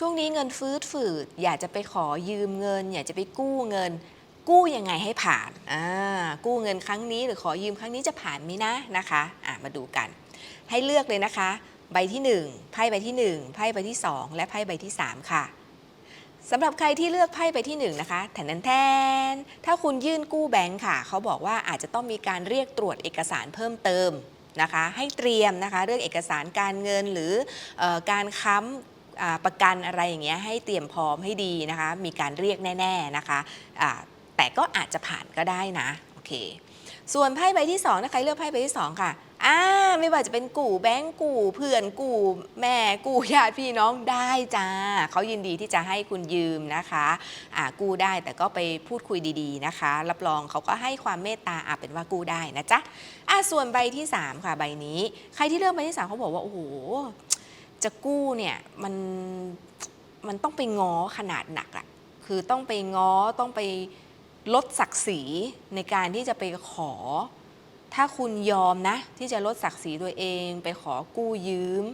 ช่วงนี้เงินฟืดฝืด อยากจะไปขอยืมเงิน อยากจะไปกู้เงิน กู้ยังไงให้ผ่านอ่ากู้เงินครั้งนี้หรือขอยืมครั้งนี้จะผ่านไหมนะนะคะอะมาดูกัน ให้เลือกเลยนะคะ ใบที่ 1 ไพ่ใบที่1ไพ่ใบที่ 2 และไพ่ใบที่ 3 ค่ะสำหรับใครที่เลือกไพ่ใบที่1นนะคะแทนแทน ถ้าคุณยื่นกู้แบงค์ค่ะ เขาบอกว่าอาจจะต้องมีการเรียกตรวจเอกสารเพิ่มเติมนะคะ ให้เตรียมนะคะ เรื่องเอกสารการเงินหรือออการค้ำ ประกันอะไรอย่างเงี้ยให้เตรียมพร้อมให้ดีนะคะ มีการเรียกแน่ ๆนะคะอ่าแต่ก็อาจจะผ่านก็ได้นะโอเค ส่วนไพ่ใบที่2ถ้าใครเลือกไพ่ใบที่ 2 ค่ะอ่าไม่ว่าจะเป็นกู่แบงก์กู่เพื่อนกู่แม่กู่ญาติพี่น้องได้จ้าเขายินดีที่จะให้คุณยืมนะคะอ่ากู้ได้แต่ก็ไปพูดคุยดีๆนะคะ รับรองเขาก็ให้ความเมตตาอาเป็นว่ากู้ได้นะจ๊ะอ่าส่วนใบที่ 3 ค่ะใบนี้ ใครที่เลือกใบที่3เขาบอกว่าโอ้โห จะกู้เนี่ยมันมันต้องไปง้อขนาดหนักอะคือต้องไปง้อต้องไปลดศักดิ์ศรีในการที่จะไปขอ ถ้าคุณยอมนะ ที่จะลดศักดิ์ศรีตัวเอง ไปขอกู้ยืม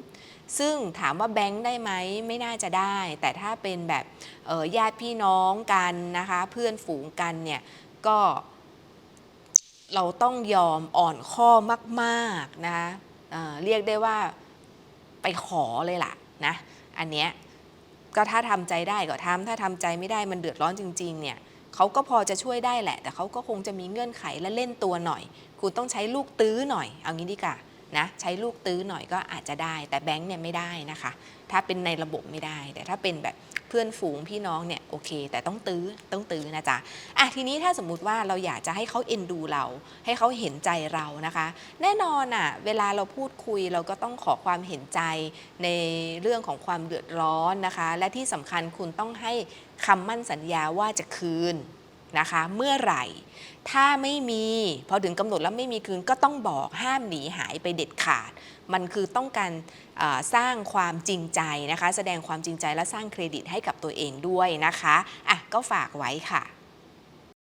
ซึ่งถามว่าแบงค์ได้ไหมไม่น่าจะได้ แต่ถ้าเป็นแบบญาติพี่น้องกันนะคะ เพื่อนฝูงกันเนี่ยก็ เราต้องยอมอ่อนข้อมาก ๆ นะะเเรียกได้ว่า ไปขอเลยล่ะนะอันเนี้ยก็ถ้าทำใจได้ก็ทำถ้าทำใจไม่ได้มันเดือดร้อนจริง ๆ เนี่ยเขาก็พอจะช่วยได้แหละ แต่เขาก็คงจะมีเงื่อนไขและเล่นตัวหน่อย คุณต้องใช้ลูกตื้อหน่อย เอางี้ดีกว่านะใช้ลูกตื้อหน่อยก็อาจจะได้ แต่แบงค์เนี่ยไม่ได้นะคะ ถ้าเป็นในระบบไม่ได้ แต่ถ้าเป็นแบบ พื่อนฝูงพี่น้องเนี่ยโอเค แต่ต้องตื้อต้องตื้อนะจ๊ะอะทีนี้ถ้าสมมุติว่าเราอยากจะให้เขาเอ็นดูเรา ให้เขาเห็นใจเรานะคะ แน่นอนอะเวลาเราพูดคุยเราก็ต้องขอความเห็นใจในเรื่องของความเดือดร้อนนะคะ และที่สำคัญคุณต้องให้คำมั่นสัญญาว่าจะคืน นะคะ เมื่อไหร่ ถ้าไม่มีพอถึงกำหนดแล้วไม่มีคืนก็ต้องบอกห้ามหนีหายไปเด็ดขาด มันคือต้องการสร้างความจริงใจนะคะ แสดงความจริงใจและสร้างเครดิตให้กับตัวเองด้วยนะคะอะก็ฝากไว้ค่ะ